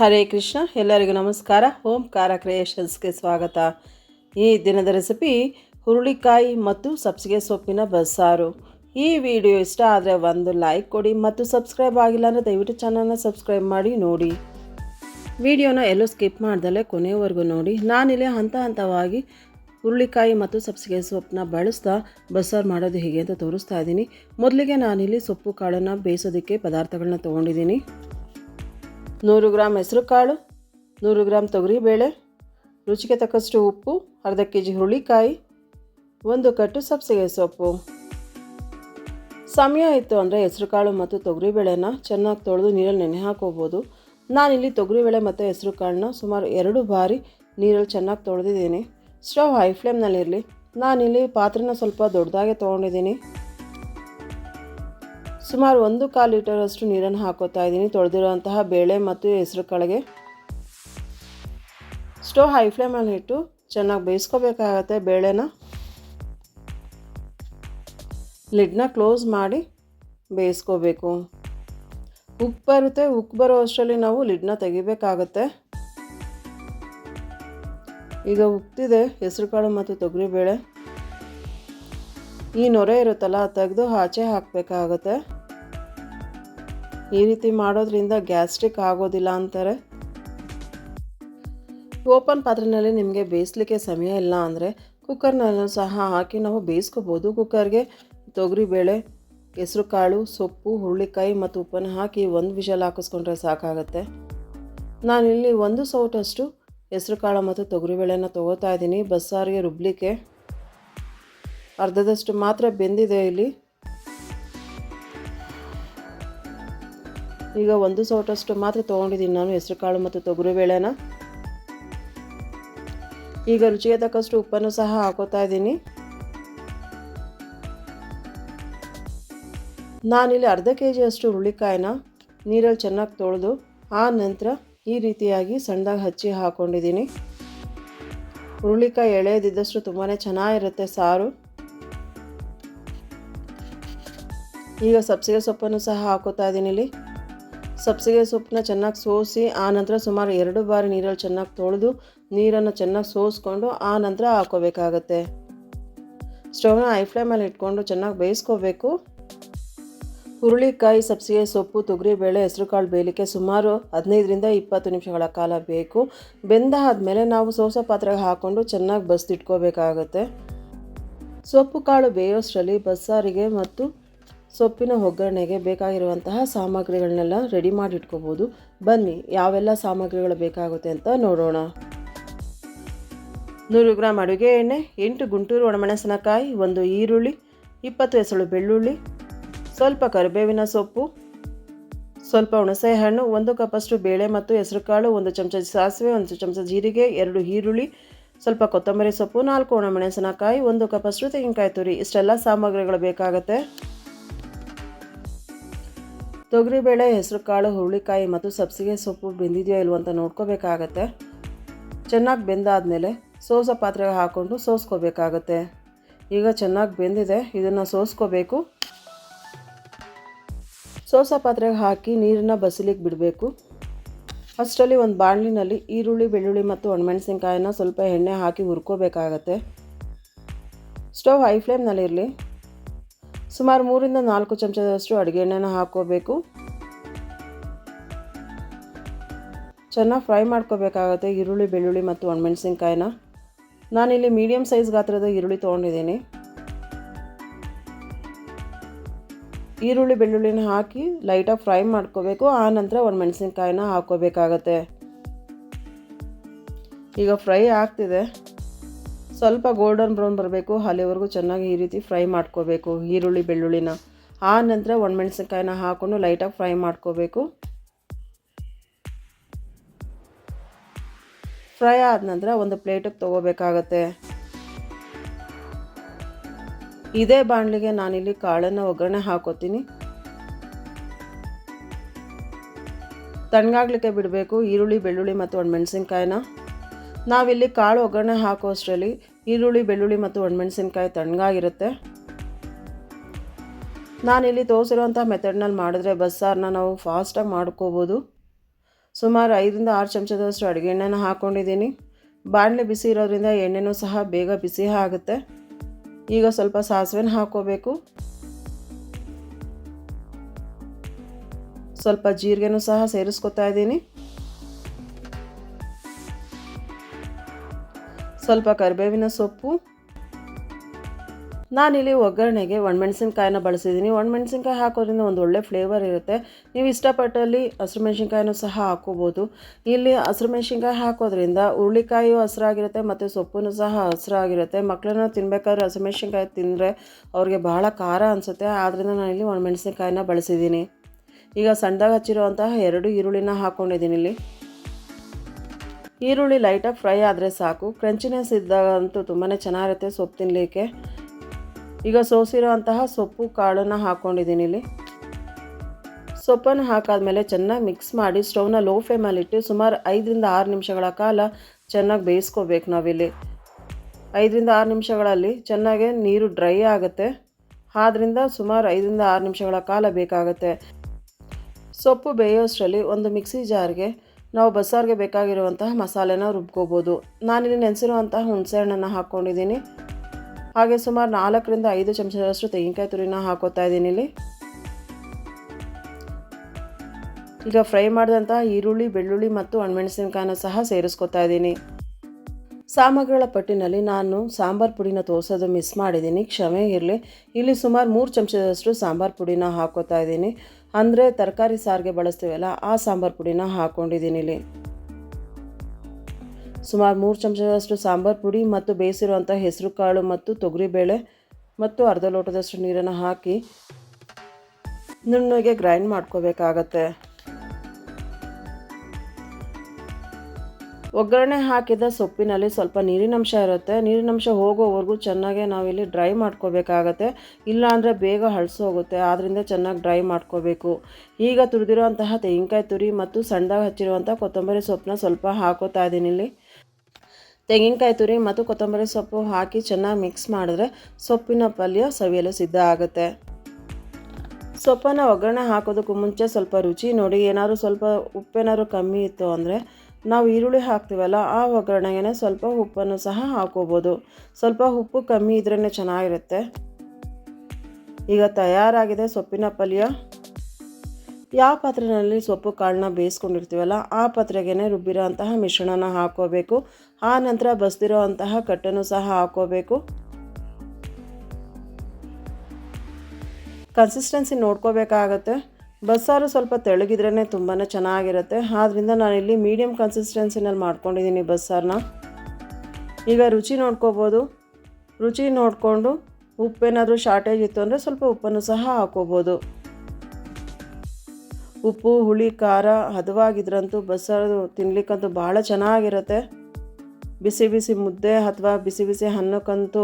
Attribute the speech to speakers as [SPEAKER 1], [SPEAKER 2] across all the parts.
[SPEAKER 1] ಹರೇ ಕೃಷ್ಣ, ಎಲ್ಲರಿಗೂ ನಮಸ್ಕಾರ. ಓಂಕಾರ ಕ್ರಿಯೇಷನ್ಸ್ಗೆ ಸ್ವಾಗತ. ಈ ದಿನದ ರೆಸಿಪಿ ಹುರುಳಿಕಾಯಿ ಮತ್ತು ಸಬ್ಸಿಗೆ ಸೊಪ್ಪಿನ ಬಸ್ಸಾರು. ಈ ವಿಡಿಯೋ ಇಷ್ಟ ಆದರೆ ಒಂದು ಲೈಕ್ ಕೊಡಿ ಮತ್ತು ಸಬ್ಸ್ಕ್ರೈಬ್ ಆಗಿಲ್ಲ ಅಂದರೆ ದಯವಿಟ್ಟು ಚಾನಲ್ನ ಸಬ್ಸ್ಕ್ರೈಬ್ ಮಾಡಿ, ನೋಡಿ. ವಿಡಿಯೋನ ಎಲ್ಲೂ ಸ್ಕಿಪ್ ಮಾಡ್ದಲೇ ಕೊನೆಯವರೆಗೂ ನೋಡಿ. ನಾನಿಲ್ಲಿ ಹಂತ ಹಂತವಾಗಿ ಹುರುಳಿಕಾಯಿ ಮತ್ತು ಸಬ್ಸಿಗೆ ಸೊಪ್ಪನ್ನ ಬಳಸ್ತಾ ಬಸ್ಸಾರು ಮಾಡೋದು ಹೇಗೆ ಅಂತ ತೋರಿಸ್ತಾ ಇದ್ದೀನಿ. ಮೊದಲಿಗೆ ನಾನಿಲ್ಲಿ ಸೊಪ್ಪು ಕಾಳನ್ನು ಬೇಯಿಸೋದಕ್ಕೆ ಪದಾರ್ಥಗಳನ್ನ ತೊಗೊಂಡಿದ್ದೀನಿ. ನೂರು ಗ್ರಾಮ್ ಹೆಸರು ಕಾಳು, ನೂರು ಗ್ರಾಮ್ ತೊಗರಿಬೇಳೆ ರುಚಿಗೆ ತಕ್ಕಷ್ಟು ಉಪ್ಪು, ಅರ್ಧ ಕೆ ಜಿ ಹುರುಳಿಕಾಯಿ, ಒಂದು ಕಟ್ಟು ಸಬ್ಸಿಗೆ ಸೊಪ್ಪು. ಸಮಯ ಇತ್ತು ಅಂದರೆ ಹೆಸರು ಕಾಳು ಮತ್ತು ತೊಗರಿಬೇಳೆನ ಚೆನ್ನಾಗಿ ತೊಳೆದು ನೀರಲ್ಲಿ ನೆನೆ ಹಾಕೋಬೋದು. ನಾನಿಲ್ಲಿ ತೊಗರಿಬೇಳೆ ಮತ್ತು ಹೆಸರು ಕಾಳನ್ನ ಸುಮಾರು ಎರಡು ಬಾರಿ ನೀರಲ್ಲಿ ಚೆನ್ನಾಗಿ ತೊಳೆದಿದ್ದೀನಿ. ಸ್ಟವ್ ಹೈ ಫ್ಲೇಮ್ನಲ್ಲಿರಲಿ. ನಾನಿಲ್ಲಿ ಪಾತ್ರೆನ ಸ್ವಲ್ಪ ದೊಡ್ಡದಾಗೆ ತೊಗೊಂಡಿದ್ದೀನಿ. ಸುಮಾರು ಒಂದು ಕಾಲು ಲೀಟರಷ್ಟು ನೀರನ್ನು ಹಾಕೋತಾ ಇದ್ದೀನಿ. ತೊಳೆದಿರುವಂತಹ ಬೇಳೆ ಮತ್ತು ಹೆಸರು ಕಾಳಿಗೆ. ಸ್ಟವ್ ಹೈ ಫ್ಲೇಮಲ್ಲಿ ಇಟ್ಟು ಚೆನ್ನಾಗಿ ಬೇಯಿಸ್ಕೋಬೇಕಾಗತ್ತೆ ಬೇಳೆನ. ಲಿಡ್ನ ಕ್ಲೋಸ್ ಮಾಡಿ ಬೇಯಿಸ್ಕೋಬೇಕು. ಉಪ್ಪು ಬರುತ್ತೆ ಉಕ್ಕು ಬರೋ ಅಷ್ಟರಲ್ಲಿ ನಾವು ಲಿಡ್ನ ತೆಗಿಬೇಕಾಗತ್ತೆ. ಈಗ ಉಕ್ತಿದೆ ಹೆಸರು ಕಾಳು ಮತ್ತು ತೊಗರಿಬೇಳೆ ಈ ನೊರೆ ಇರುತ್ತಲ್ಲ ತೆಗೆದು ಆಚೆ ಹಾಕಬೇಕಾಗತ್ತೆ. ಈ ರೀತಿ ಮಾಡೋದ್ರಿಂದ ಗ್ಯಾಸ್ಟ್ರಿಕ್ ಆಗೋದಿಲ್ಲ ಅಂತಾರೆ. ಓಪನ್ ಪಾತ್ರೆಯಲ್ಲಿ ನಿಮಗೆ ಬೇಯಿಸ್ಲಿಕ್ಕೆ ಸಮಯ ಇಲ್ಲ ಅಂದರೆ ಕುಕ್ಕರ್ನಲ್ಲೂ ಸಹ ಹಾಕಿ ನಾವು ಬೇಯಿಸ್ಕೋಬೋದು. ಕುಕ್ಕರ್ಗೆ ತೊಗರಿಬೇಳೆ ಹೆಸರು ಕಾಳು, ಸೊಪ್ಪು, ಹುರುಳಿಕಾಯಿ ಮತ್ತು ಉಪ್ಪನ್ನು ಹಾಕಿ ಒಂದು ವಿಷಲ್ ಹಾಕಿಸ್ಕೊಂಡ್ರೆ ಸಾಕಾಗುತ್ತೆ. ನಾನಿಲ್ಲಿ ಒಂದು ಸೌಟಷ್ಟು ಹೆಸರು ಕಾಳು ಮತ್ತು ತೊಗರಿಬೇಳೆನ ತೊಗೋತಾ ಇದ್ದೀನಿ. ಬಸ್ಸಾರಿಗೆ ರುಬ್ಲಿಕ್ಕೆ. ಅರ್ಧದಷ್ಟು ಮಾತ್ರ ಬೆಂದಿದೆ ಇಲ್ಲಿ. ಈಗ ಒಂದು ಸೌಟಷ್ಟು ಮಾತ್ರ ತೊಗೊಂಡಿದ್ದೀನಿ ನಾನು ಹೆಸರು ಕಾಳು ಮತ್ತು ತೊಗರಿಬೇಳೆನ ಈಗ ರುಚಿಗೆ ತಕ್ಕಷ್ಟು ಉಪ್ಪನ್ನು ಸಹ ಹಾಕೋತಾ ಇದ್ದೀನಿ. ನಾನಿಲ್ಲಿ ಅರ್ಧ ಕೆ ಜಿಯಷ್ಟು ಹುರುಳಿಕಾಯಿನ ನೀರಲ್ಲಿ ಚೆನ್ನಾಗಿ ತೊಳೆದು ಆ ನಂತರ ಈ ರೀತಿಯಾಗಿ ಸಣ್ಣದಾಗಿ ಹಚ್ಚಿ ಹಾಕ್ಕೊಂಡಿದ್ದೀನಿ ಹುರುಳಿಕಾಯಿ ಎಳೆಯದಿದ್ದಷ್ಟು ತುಂಬಾ ಚೆನ್ನಾಗಿರುತ್ತೆ ಸಾರು. ಈಗ ಸಬ್ಸಿಗೆ ಸೊಪ್ಪನ್ನು ಸಹ ಹಾಕೋತಾ ಇದ್ದೀನಿ ಇಲ್ಲಿ. ಸಬ್ಸಿಗೆ ಸೊಪ್ಪನ್ನ ಚೆನ್ನಾಗಿ ಸೋಸಿ, ಆ ನಂತರ ಸುಮಾರು ಎರಡು ಬಾರಿ ನೀರಲ್ಲಿ ಚೆನ್ನಾಗಿ ತೊಳೆದು, ನೀರನ್ನು ಚೆನ್ನಾಗಿ ಸೋಸ್ಕೊಂಡು, ಆ ನಂತರ ಹಾಕೋಬೇಕಾಗತ್ತೆ. ಸ್ಟವ್ನ ಐ ಫ್ಲೇಮಲ್ಲಿ ಇಟ್ಕೊಂಡು ಚೆನ್ನಾಗಿ ಬೇಯಿಸ್ಕೋಬೇಕು. ಹುರುಳಿಕಾಯಿ, ಸಬ್ಸಿಗೆ ಸೊಪ್ಪು ತೊಗರಿಬೇಳೆ ಹೆಸರುಕಾಳು ಬೇಯಲಿಕ್ಕೆ ಸುಮಾರು ಹದಿನೈದರಿಂದ ಇಪ್ಪತ್ತು ನಿಮಿಷಗಳ ಕಾಲ ಬೇಕು. ಬೆಂದ ಆದಮೇಲೆ ನಾವು ಸೋಸ ಪಾತ್ರೆಗೆ ಹಾಕ್ಕೊಂಡು ಚೆನ್ನಾಗಿ ಬಸ್ದಿಟ್ಕೋಬೇಕಾಗತ್ತೆ. ಸೊಪ್ಪು, ಕಾಳು ಬೇಯೋಷ್ಟರಲ್ಲಿ ಬಸ್ಸಾರಿಗೆ ಮತ್ತು ಸೊಪ್ಪಿನ ಒಗ್ಗರಣೆಗೆ ಬೇಕಾಗಿರುವಂತಹ ಸಾಮಗ್ರಿಗಳನ್ನೆಲ್ಲ ರೆಡಿ ಮಾಡಿ ಇಟ್ಕೋಬೋದು. ಬನ್ನಿ, ಯಾವೆಲ್ಲ ಸಾಮಗ್ರಿಗಳು ಬೇಕಾಗುತ್ತೆ ಅಂತ ನೋಡೋಣ. ನೂರು ಗ್ರಾಮ್ ಅಡುಗೆ ಎಣ್ಣೆ, ಎಂಟು ಗುಂಟೂರು ಒಣಮೆಣಸಿನಕಾಯಿ, ಒಂದು ಈರುಳ್ಳಿ, ಇಪ್ಪತ್ತು ಹೆಸರು ಬೆಳ್ಳುಳ್ಳಿ, ಸ್ವಲ್ಪ ಕರಿಬೇವಿನ ಸೊಪ್ಪು, ಸ್ವಲ್ಪ ಹುಣಸೆ ಹಣ್ಣು, ಒಂದು ಕಪ್ಪಷ್ಟು ಬೇಳೆ ಮತ್ತು ಹೆಸರುಕಾಳು, ಒಂದು ಚಮಚ ಸಾಸಿವೆ, ಒಂದು ಚಮಚ ಜೀರಿಗೆ, ಎರಡು ಈರುಳ್ಳಿ, ಸ್ವಲ್ಪ ಕೊತ್ತಂಬರಿ ಸೊಪ್ಪು, ನಾಲ್ಕು ಒಣಮೆಣಸಿನಕಾಯಿ, ಒಂದು ಕಪ್ಪಷ್ಟು ತೆಂಗಿನಕಾಯಿ ತುರಿ. ಇಷ್ಟೆಲ್ಲ ಸಾಮಗ್ರಿಗಳು ಬೇಕಾಗುತ್ತೆ. ತೊಗರಿಬೇಳೆ ಹೆಸರುಕಾಳು, ಹುರುಳಿಕಾಯಿ ಮತ್ತು ಸಬ್ಸಿಗೆ ಸೊಪ್ಪು ಬೆಂದಿದೆಯೋ ಇಲ್ವೋ ಅಂತ ನೋಡ್ಕೋಬೇಕಾಗತ್ತೆ. ಚೆನ್ನಾಗಿ ಬೆಂದಾದಮೇಲೆ ಸೋಸ ಪಾತ್ರೆಗೆ ಹಾಕ್ಕೊಂಡು ಸೋಸ್ಕೋಬೇಕಾಗತ್ತೆ. ಈಗ ಚೆನ್ನಾಗಿ ಬೆಂದಿದೆ, ಇದನ್ನು ಸೋಸ್ಕೋಬೇಕು. ಸೋಸ ಪಾತ್ರೆಗೆ ಹಾಕಿ ನೀರನ್ನು ಬಸಿಲಿಕ್ಕೆ ಬಿಡಬೇಕು. ಅಷ್ಟರಲ್ಲಿ ಒಂದು ಬಾಣಲಿನಲ್ಲಿ ಈರುಳ್ಳಿ, ಬೆಳ್ಳುಳ್ಳಿ ಮತ್ತು ಒಣಮೆಣಸಿನ್ಕಾಯಿನ ಸ್ವಲ್ಪ ಎಣ್ಣೆ ಹಾಕಿ ಹುರ್ಕೋಬೇಕಾಗತ್ತೆ. ಸ್ಟವ್ ಹೈ ಫ್ಲೇಮ್ನಲ್ಲಿರಲಿ. ಸುಮಾರು ಮೂರಿಂದ ನಾಲ್ಕು ಚಮಚದಷ್ಟು ಅಡುಗೆ ಎಣ್ಣೆನ ಹಾಕ್ಕೋಬೇಕು ಚೆನ್ನಾಗಿ ಫ್ರೈ ಮಾಡ್ಕೋಬೇಕಾಗುತ್ತೆ ಈರುಳ್ಳಿ, ಬೆಳ್ಳುಳ್ಳಿ ಮತ್ತು ಒಣಮೆಣಸಿನ್ಕಾಯಿನ. ನಾನಿಲ್ಲಿ ಮೀಡಿಯಮ್ ಸೈಜ್ ಗಾತ್ರದ ಈರುಳ್ಳಿ ತೊಗೊಂಡಿದ್ದೀನಿ. ಈರುಳ್ಳಿ, ಬೆಳ್ಳುಳ್ಳಿನ ಹಾಕಿ ಲೈಟಾಗಿ ಫ್ರೈ ಮಾಡ್ಕೋಬೇಕು. ಆ ನಂತರ ಒಣಮೆಣಸಿನ್ಕಾಯಿನ ಹಾಕ್ಕೋಬೇಕಾಗತ್ತೆ ಈಗ ಫ್ರೈ ಆಗ್ತಿದೆ. ಸ್ವಲ್ಪ ಗೋಲ್ಡನ್ ಬ್ರೌನ್ ಬರಬೇಕು, ಅಲ್ಲಿವರೆಗೂ ಚೆನ್ನಾಗಿ ಈ ರೀತಿ ಫ್ರೈ ಮಾಡ್ಕೋಬೇಕು, ಈರುಳ್ಳಿ, ಬೆಳ್ಳುಳ್ಳಿನ. ಆ ನಂತರ ಒಣಮೆಣಸಿನ್ಕಾಯಿನ ಹಾಕ್ಕೊಂಡು ಲೈಟಾಗಿ ಫ್ರೈ ಮಾಡ್ಕೋಬೇಕು. ಫ್ರೈ ಆದ ನಂತರ ಒಂದು ಪ್ಲೇಟಿಗೆ ತೊಗೋಬೇಕಾಗತ್ತೆ. ಇದೇ ಬಾಣಲಿಗೆ ನಾನಿಲ್ಲಿ ಕಾಳನ್ನು ಒಗ್ಗರಣೆ ಹಾಕೋತೀನಿ. ತಣ್ಣಗಾಗ್ಲಿಕ್ಕೆ ಬಿಡಬೇಕು, ಈರುಳ್ಳಿ, ಬೆಳ್ಳುಳ್ಳಿ ಮತ್ತು ಒಣಮೆಣಸಿನ್ಕಾಯಿನ ನಾವಿಲ್ಲಿ ಕಾಳು ಒಗ್ಗರಣೆ ಹಾಕೋ ಅಷ್ಟರಲ್ಲಿ ಈರುಳ್ಳಿ, ಬೆಳ್ಳುಳ್ಳಿ ಮತ್ತು ಒಣಮೆಣಸಿನ್ಕಾಯಿ ತಣ್ಣಗಾಗಿರುತ್ತೆ. ನಾನಿಲ್ಲಿ ತೋರಿಸಿರುವಂಥ ಮೆಥಡ್ನಲ್ಲಿ ಮಾಡಿದ್ರೆ ಬಸ್ಸಾರನ್ನ ನಾವು ಫಾಸ್ಟಾಗಿ ಮಾಡ್ಕೋಬೋದು. ಸುಮಾರು ಐದರಿಂದ ಆರು ಚಮಚದಷ್ಟು ಅಡುಗೆ ಎಣ್ಣೆನ ಹಾಕ್ಕೊಂಡಿದ್ದೀನಿ ಬಾಣಲೆ ಬಿಸಿ ಇರೋದ್ರಿಂದ ಎಣ್ಣೆನೂ ಸಹ ಬೇಗ ಬಿಸಿ ಆಗುತ್ತೆ. ಈಗ ಸ್ವಲ್ಪ ಸಾಸಿವೆನ ಹಾಕ್ಕೋಬೇಕು ಸ್ವಲ್ಪ ಜೀರಿಗೆನೂ ಸಹ ಸೇರಿಸ್ಕೊತಾ ಇದ್ದೀನಿ. ಸ್ವಲ್ಪ ಕರಿಬೇವಿನ ಸೊಪ್ಪು. ನಾನಿಲ್ಲಿ ಒಗ್ಗರಣೆಗೆ ಒಣಮೆಣ್ಸಿನ್ಕಾಯಿನ ಬಳಸಿದ್ದೀನಿ. ಒಣಮೆಣ್ಸಿನ್ಕಾಯಿ ಹಾಕೋದ್ರಿಂದ ಒಂದು ಒಳ್ಳೆ ಫ್ಲೇವರ್ ಇರುತ್ತೆ. ನೀವು ಇಷ್ಟಪಟ್ಟಲ್ಲಿ ಹಸಿರು ಮೆಣಸಿನ್ಕಾಯಿನೂ ಸಹ ಹಾಕೋಬೋದು. ಇಲ್ಲಿ ಹಸಿರು ಮೆಣಸಿನಕಾಯಿ ಹಾಕೋದ್ರಿಂದ ಹುರುಳಿಕಾಯಿಯು ಹಸಿರಾಗಿರುತ್ತೆ ಮತ್ತು ಸೊಪ್ಪು ಸಹ ಹಸಿರಾಗಿರುತ್ತೆ. ಮಕ್ಕಳನ್ನ ತಿನ್ಬೇಕಾದ್ರೆ ಹಸಿರು ಮೆಣಸಿನಕಾಯಿ ತಿಂದರೆ ಅವ್ರಿಗೆ ಭಾಳ ಖಾರ ಅನಿಸುತ್ತೆ. ಆದ್ದರಿಂದ ನಾನಿಲ್ಲಿ ಒಣಮೆಣ್ಸಿನ್ಕಾಯಿನ ಬಳಸಿದ್ದೀನಿ. ಈಗ ಸಣ್ಣದಾಗಿ ಹಚ್ಚಿರುವಂತಹ ಎರಡು ಈರುಳ್ಳಿನ ಹಾಕ್ಕೊಂಡಿದ್ದೀನಿ ಇಲ್ಲಿ. ಈರುಳ್ಳಿ ಲೈಟಾಗಿ ಫ್ರೈ ಆದರೆ ಸಾಕು. ಕ್ರಂಚಿನೆಸ್ ಇದ್ದಾಗಂತೂ ತುಂಬಾ ಚೆನ್ನಾಗಿರುತ್ತೆ ಸೊಪ್ಪು ತಿನ್ನಲಿಕ್ಕೆ ಈಗ ಸೋಸಿರೋ ಅಂತಹ ಸೊಪ್ಪು, ಕಾಳನ್ನು ಹಾಕ್ಕೊಂಡಿದ್ದೀನಿ ಇಲ್ಲಿ. ಸೊಪ್ಪನ್ನು ಹಾಕಾದಮೇಲೆ ಚೆನ್ನಾಗಿ ಮಿಕ್ಸ್ ಮಾಡಿ ಸ್ಟೌವ್ನ ಲೋ ಫ್ಲೇಮಲ್ಲಿಟ್ಟು ಸುಮಾರು ಐದರಿಂದ ಆರು ನಿಮಿಷಗಳ ಕಾಲ ಚೆನ್ನಾಗಿ ಬೇಯಿಸ್ಕೋಬೇಕು ನಾವಿಲ್ಲಿ. ಐದರಿಂದ ಆರು ನಿಮಿಷಗಳಲ್ಲಿ ಚೆನ್ನಾಗೆ ನೀರು ಡ್ರೈ ಆಗುತ್ತೆ. ಆದ್ದರಿಂದ ಸುಮಾರು ಐದರಿಂದ ಆರು ನಿಮಿಷಗಳ ಕಾಲ ಬೇಕಾಗುತ್ತೆ. ಸೊಪ್ಪು ಬೇಯೋಷ್ಟರಲ್ಲಿ ಒಂದು ಮಿಕ್ಸಿ ಜಾರ್ಗೆ ನಾವು ಬಸ್ಸಾರಿಗೆ ಬೇಕಾಗಿರುವಂತಹ ಮಸಾಲೆನ ರುಬ್ಕೋಬೋದು. ನಾನಿಲ್ಲಿ ನೆನೆಸಿರುವಂತಹ ಹುಣಸೆಹಣ್ಣನ್ನು ಹಾಕ್ಕೊಂಡಿದ್ದೀನಿ. ಹಾಗೆ ಸುಮಾರು ನಾಲ್ಕರಿಂದ ಐದು ಚಮಚದಷ್ಟು ತೆಂಗಿನಕಾಯಿ ತುರಿನ ಹಾಕೋತಾ ಇದ್ದೀನಿ ಇಲ್ಲಿ. ಈಗ ಫ್ರೈ ಮಾಡಿದಂತಹ ಈರುಳ್ಳಿ, ಬೆಳ್ಳುಳ್ಳಿ ಮತ್ತು ಒಣಮೆಣಸಿನಕಾಯಿನ ಸಹ ಸೇರಿಸ್ಕೊತಾ ಇದ್ದೀನಿ. ಸಾಮಗ್ರಿಗಳ ಪಟ್ಟಿನಲ್ಲಿ ನಾನು ಸಾಂಬಾರು ಪುಡಿನ ತೋರಿಸೋದು ಮಿಸ್ ಮಾಡಿದ್ದೀನಿ. ಕ್ಷಮೆ ಇರಲಿ. ಇಲ್ಲಿ ಸುಮಾರು ಮೂರು ಚಮಚದಷ್ಟು ಸಾಂಬಾರು ಪುಡಿನ ಹಾಕೋತಾ ಇದ್ದೀನಿ. ಅಂದರೆ ತರಕಾರಿ ಸಾರಿಗೆ ಬಳಸ್ತೀವಲ್ಲ, ಆ ಸಾಂಬಾರು ಪುಡಿನ ಹಾಕ್ಕೊಂಡಿದ್ದೀನಿ ಇಲ್ಲಿ. ಸುಮಾರು ಮೂರು ಚಮಚದಷ್ಟು ಸಾಂಬಾರು ಪುಡಿ ಮತ್ತು ಬೇಯಿಸಿರುವಂಥ ಹೆಸರು ಕಾಳು ಮತ್ತು ತೊಗರಿಬೇಳೆ ಮತ್ತು ಅರ್ಧ ಲೋಟದಷ್ಟು ನೀರನ್ನು ಹಾಕಿ ನುಣ್ಣಗೆ ಗ್ರೈಂಡ್ ಮಾಡ್ಕೋಬೇಕಾಗತ್ತೆ. ಒಗ್ಗರಣೆ ಹಾಕಿದ ಸೊಪ್ಪಿನಲ್ಲಿ ಸ್ವಲ್ಪ ನೀರಿನಂಶ ಇರುತ್ತೆ. ನೀರಿನಂಶ ಹೋಗೋವರೆಗೂ ಚೆನ್ನಾಗೆ ನಾವಿಲ್ಲಿ ಡ್ರೈ ಮಾಡ್ಕೋಬೇಕಾಗತ್ತೆ. ಇಲ್ಲಾಂದರೆ ಬೇಗ ಹೋಗುತ್ತೆ ಆದ್ದರಿಂದ ಚೆನ್ನಾಗಿ ಡ್ರೈ ಮಾಡ್ಕೋಬೇಕು. ಈಗ ತುರಿದಿರುವಂತಹ ತೆಂಗಿನಕಾಯಿ ತುರಿ ಮತ್ತು ಸಣ್ಣದಾಗಿ ಹಚ್ಚಿರುವಂಥ ಕೊತ್ತಂಬರಿ ಸೊಪ್ಪನ್ನ ಸ್ವಲ್ಪ ಹಾಕೋತಾ ಇದ್ದೀನಿ ಇಲ್ಲಿ. ತೆಂಗಿನಕಾಯಿ ತುರಿ ಮತ್ತು ಕೊತ್ತಂಬರಿ ಸೊಪ್ಪು ಹಾಕಿ ಚೆನ್ನಾಗಿ ಮಿಕ್ಸ್ ಮಾಡಿದ್ರೆ ಸೊಪ್ಪಿನ ಪಲ್ಯ ಸವಿಯಲು ಸಿದ್ಧ ಆಗುತ್ತೆ. ಸೊಪ್ಪನ್ನು ಒಗ್ಗರಣೆ ಹಾಕೋದಕ್ಕೂ ಮುಂಚೆ ಸ್ವಲ್ಪ ರುಚಿ ನೋಡಿ. ಏನಾದರೂ ಸ್ವಲ್ಪ ಉಪ್ಪೇನಾದ್ರು ಕಮ್ಮಿ ಇತ್ತು ಅಂದರೆ ನಾವು ಈರುಳ್ಳಿ ಹಾಕ್ತೀವಲ್ಲ, ಆ ಒಗ್ಗರಣೆಗೆ ಸ್ವಲ್ಪ ಉಪ್ಪನ್ನು ಸಹ ಹಾಕೋಬೋದು. ಸ್ವಲ್ಪ ಉಪ್ಪು ಕಮ್ಮಿ ಇದ್ರೇ ಚೆನ್ನಾಗಿರುತ್ತೆ. ಈಗ ತಯಾರಾಗಿದೆ ಸೊಪ್ಪಿನ ಪಲ್ಯ. ಯಾವ ಪಾತ್ರೆಯಲ್ಲಿ ಸೊಪ್ಪು ಕಾಳನ್ನ ಬೇಯಿಸ್ಕೊಂಡಿರ್ತೀವಲ್ಲ, ಆ ಪಾತ್ರೆಗೇ ರುಬ್ಬಿರೋ ಅಂತಹ ಮಿಶ್ರಣನ ಹಾಕೋಬೇಕು. ಆ ನಂತರ ಬಸ್ದಿರೋ ಅಂತಹ ಕಟ್ಟನ್ನು ಸಹ ಹಾಕೋಬೇಕು. ಕನ್ಸಿಸ್ಟೆನ್ಸಿ ನೋಡ್ಕೋಬೇಕಾಗತ್ತೆ. ಬಸ್ಸಾರು ಸ್ವಲ್ಪ ತೆಳಗಿದ್ರೇ ತುಂಬಾ ಚೆನ್ನಾಗಿರುತ್ತೆ. ಆದ್ದರಿಂದ ನಾನಿಲ್ಲಿ ಮೀಡಿಯಮ್ ಕನ್ಸಿಸ್ಟೆನ್ಸಿನಲ್ಲಿ ಮಾಡ್ಕೊಂಡಿದ್ದೀನಿ ಬಸ್ಸಾರನ್ನ ಈಗ ರುಚಿ ನೋಡ್ಕೋಬೋದು. ರುಚಿ ನೋಡಿಕೊಂಡು ಉಪ್ಪೇನಾದರೂ ಶಾರ್ಟೇಜ್ ಇತ್ತು ಅಂದರೆ ಸ್ವಲ್ಪ ಉಪ್ಪನ್ನು ಸಹ ಹಾಕೋಬೋದು. ಉಪ್ಪು, ಹುಳಿ, ಖಾರ ಹದವಾಗಿದ್ರಂತೂ ಬಸ್ಸಾರು ತಿನ್ಲಿಕ್ಕಂತೂ ಭಾಳ ಚೆನ್ನಾಗಿರುತ್ತೆ. ಬಿಸಿ ಬಿಸಿ ಮುದ್ದೆ ಅಥವಾ ಬಿಸಿ ಬಿಸಿ ಅನ್ನಕ್ಕಂತೂ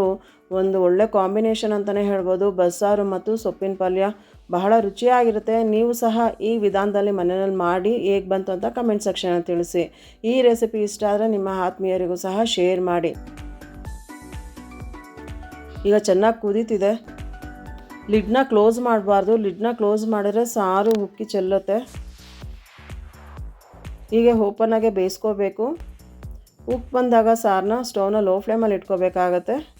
[SPEAKER 1] ಒಂದು ಒಳ್ಳೆ ಕಾಂಬಿನೇಷನ್ ಅಂತಲೇ ಹೇಳ್ಬೋದು. ಬಸ್ಸಾರು ಮತ್ತು ಸೊಪ್ಪಿನ ಪಲ್ಯ ಬಹಳ ರುಚಿಯಾಗಿರುತ್ತೆ. ನೀವು ಸಹ ಈ ವಿಧಾನದಲ್ಲಿ ಮನೆಯಲ್ಲಿ ಮಾಡಿ ಹೇಗೆ ಬಂತು ಅಂತ ಕಮೆಂಟ್ ಸೆಕ್ಷನಲ್ಲಿ ತಿಳಿಸಿ. ಈ ರೆಸಿಪಿ ಇಷ್ಟ ಆದರೆ ನಿಮ್ಮ ಆತ್ಮೀಯರಿಗೂ ಸಹ ಶೇರ್ ಮಾಡಿ. ಈಗ ಚೆನ್ನಾಗಿ ಕುದೀತಿದೆ. ಲಿಡ್ನ ಕ್ಲೋಸ್ ಮಾಡಬಾರ್ದು. ಲಿಡ್ನ ಕ್ಲೋಸ್ ಮಾಡಿದ್ರೆ ಸಾರು ಉಕ್ಕಿ ಚೆಲ್ಲುತ್ತೆ. ಹೀಗೆ ಓಪನಾಗೆ ಬೇಯಿಸ್ಕೋಬೇಕು. ಉಪ್ಪು ಬಂದಾಗ ಸಾರನ್ನ ಸ್ಟವ್ನ ಲೋ ಫ್ಲೇಮಲ್ಲಿ ಇಟ್ಕೋಬೇಕಾಗತ್ತೆ.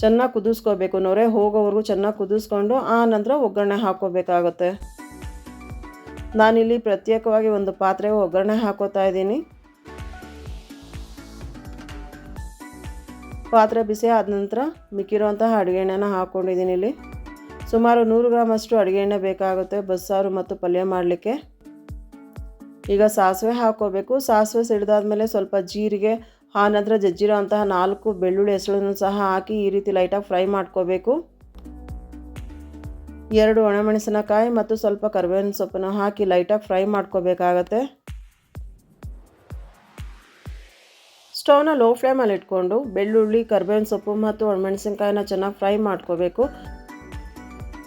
[SPEAKER 1] ಚೆನ್ನಾಗಿ ಕುದಿಸ್ಕೋಬೇಕು. ನೊರೆ ಹೋಗೋವರೆಗೂ ಚೆನ್ನಾಗಿ ಕುದಿಸ್ಕೊಂಡು ಆ ನಂತರ ಒಗ್ಗರಣೆ ಹಾಕೋಬೇಕಾಗುತ್ತೆ ನಾನಿಲ್ಲಿ ಪ್ರತ್ಯೇಕವಾಗಿ ಒಂದು ಪಾತ್ರೆಗೆ ಒಗ್ಗರಣೆ ಹಾಕೋತಾ ಇದ್ದೀನಿ. ಪಾತ್ರೆ ಬಿಸಿ ಆದ ನಂತರ ಮಿಕ್ಕಿರುವಂತಹ ಅಡುಗೆ ಎಣ್ಣೆನ ಹಾಕ್ಕೊಂಡಿದ್ದೀನಿ ಇಲ್ಲಿ. ಸುಮಾರು ನೂರು ಗ್ರಾಮ್ ಅಷ್ಟು ಅಡುಗೆ ಎಣ್ಣೆ ಬೇಕಾಗುತ್ತೆ ಬಸ್ಸಾರು ಮತ್ತು ಪಲ್ಯ ಮಾಡಲಿಕ್ಕೆ. ಈಗ ಸಾಸಿವೆ ಹಾಕ್ಕೋಬೇಕು. ಸಾಸಿವೆ ಸಿಡಿದಾದ್ಮೇಲೆ ಸ್ವಲ್ಪ ಜೀರಿಗೆ ಆ ನಂತರ ಜಜ್ಜಿರೋ ಅಂತಹ ನಾಲ್ಕು ಬೆಳ್ಳುಳ್ಳಿ ಹೆಸಳನ್ನು ಸಹ ಹಾಕಿ ಈ ರೀತಿ ಲೈಟಾಗಿ ಫ್ರೈ ಮಾಡ್ಕೋಬೇಕು. ಎರಡು ಒಣಮೆಣಸಿನಕಾಯಿ ಮತ್ತು ಸ್ವಲ್ಪ ಕರಿಬೇವಿನ ಸೊಪ್ಪನ್ನು ಹಾಕಿ ಲೈಟಾಗಿ ಫ್ರೈ ಮಾಡ್ಕೋಬೇಕಾಗತ್ತೆ. ಸ್ಟವ್ನ ಲೋ ಫ್ಲೇಮಲ್ಲಿ ಇಟ್ಕೊಂಡು ಬೆಳ್ಳುಳ್ಳಿ, ಕರಿಬೇವಿನ ಸೊಪ್ಪು ಮತ್ತು ಒಣಮೆಣಸಿನಕಾಯಿನ ಚೆನ್ನಾಗಿ ಫ್ರೈ ಮಾಡ್ಕೋಬೇಕು.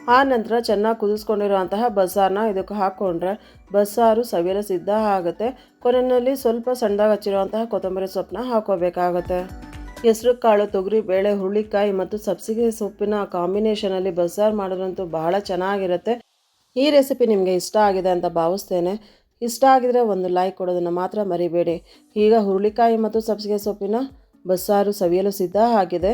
[SPEAKER 1] ಆ ನಂತರ ಚೆನ್ನಾಗಿ ಕುದಿಸ್ಕೊಂಡಿರುವಂತಹ ಬಸ್ಸಾರನ್ನ ಇದಕ್ಕೆ ಹಾಕ್ಕೊಂಡ್ರೆ ಬಸ್ಸಾರು ಸವಿಯಲು ಸಿದ್ಧ ಆಗುತ್ತೆ. ಕೊನೆಯಲ್ಲಿ ಸ್ವಲ್ಪ ಸಣ್ಣದಾಗಿ ಹಚ್ಚಿರುವಂತಹ ಕೊತ್ತಂಬರಿ ಸೊಪ್ಪನ್ನ ಹಾಕೋಬೇಕಾಗುತ್ತೆ. ಹೆಸರು, ಕಾಳು, ತೊಗರಿ, ಬೇಳೆ, ಹುರುಳಿಕಾಯಿ ಮತ್ತು ಸಬ್ಸಿಗೆ ಸೊಪ್ಪಿನ ಕಾಂಬಿನೇಷನಲ್ಲಿ ಬಸ್ಸಾರು ಮಾಡೋದಂತೂ ಬಹಳ ಚೆನ್ನಾಗಿರುತ್ತೆ. ಈ ರೆಸಿಪಿ ನಿಮಗೆ ಇಷ್ಟ ಆಗಿದೆ ಅಂತ ಭಾವಿಸ್ತೇನೆ. ಇಷ್ಟ ಆಗಿದರೆ ಒಂದು ಲೈಕ್ ಕೊಡೋದನ್ನು ಮಾತ್ರ ಮರಿಬೇಡಿ. ಈಗ ಹುರುಳಿಕಾಯಿ ಮತ್ತು ಸಬ್ಸಿಗೆ ಸೊಪ್ಪಿನ ಬಸ್ಸಾರು ಸವಿಯಲು ಸಿದ್ಧ ಆಗಿದೆ.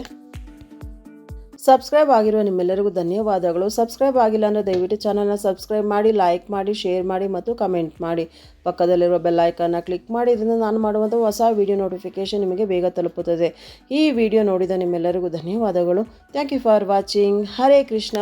[SPEAKER 1] ಸಬ್ಸ್ಕ್ರೈಬ್ ಆಗಿರುವ ನಿಮ್ಮೆಲ್ಲರಿಗೂ ಧನ್ಯವಾದಗಳು. ಸಬ್ಸ್ಕ್ರೈಬ್ ಆಗಿಲ್ಲ ಅಂದರೆ ದಯವಿಟ್ಟು ಚಾನಲ್ನ ಸಬ್ಸ್ಕ್ರೈಬ್ ಮಾಡಿ, ಲೈಕ್ ಮಾಡಿ, ಶೇರ್ ಮಾಡಿ ಮತ್ತು ಕಮೆಂಟ್ ಮಾಡಿ. ಪಕ್ಕದಲ್ಲಿರುವ ಬೆಲ್ ಐಕನ್ನ ಕ್ಲಿಕ್ ಮಾಡಿ, ಇದರಿಂದ ನಾನು ಮಾಡುವಂಥ ಹೊಸ ವಿಡಿಯೋ ನೋಟಿಫಿಕೇಷನ್ ನಿಮಗೆ ಬೇಗ ತಲುಪುತ್ತದೆ. ಈ ವಿಡಿಯೋ ನೋಡಿದ ನಿಮ್ಮೆಲ್ಲರಿಗೂ ಧನ್ಯವಾದಗಳು. Thank you for watching Hare Krishna